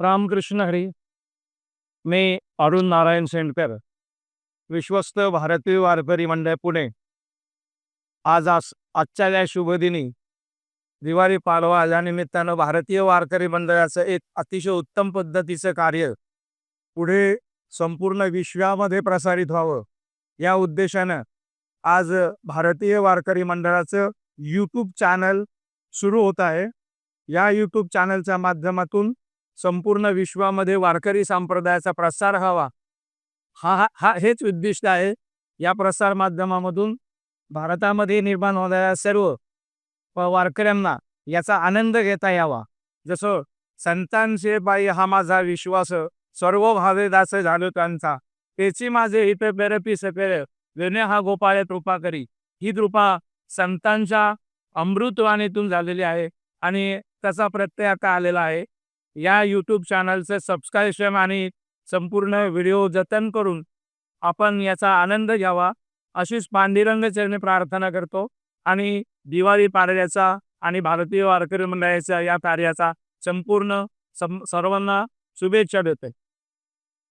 रामकृष्ण हरी मी अरुण नारायण सेंडकर विश्वस्त भारतीय वारकरी मंडळ पुणे. आज आज आजच्या या शुभदिनी दिवाळी पाडवा या निमित्तानं भारतीय वारकरी मंडळाचं एक अतिशय उत्तम पद्धतीचं कार्य पुढे संपूर्ण विश्वामध्ये प्रसारित व्हावं. या उद्देशानं आज भारतीय वारकरी मंडळाचं यूट्यूब चॅनल सुरू होत आहे. या यूट्यूब चॅनलच्या माध्यमातून संपूर्ण विश्वामध्ये वारकरी संप्रदायाचा प्रसार हवा. हा हा हा हेच उद्दिष्ट आहे. या प्रसार माध्यमामधून भारतामध्ये निर्माण होणाऱ्या सर्व वारकऱ्यांना याचा आनंद घेता यावा. जसं संतांचे बाई हा माझा विश्वास सर्व भावेदास झालो त्यांचा. त्याची माझे हित बेरपी सपेर विने हा गोपाळ कृपा करी. ही कृपा संतांच्या अमृतवाणीतून झालेली आहे आणि त्याचा प्रत्यय आता आलेला आहे. या यूट्यूब चॅनलचं सबस्क्रिप्शन आणि संपूर्ण व्हिडिओ जतन करून आपण याचा आनंद घ्यावा. अशीच पांडुरंग चरणी प्रार्थना करतो आणि दिवाळी पाडव्याचा आणि भारतीय वारकरी मंडळाच्या या कार्याचा संपूर्ण सम सर्वांना शुभेच्छा देते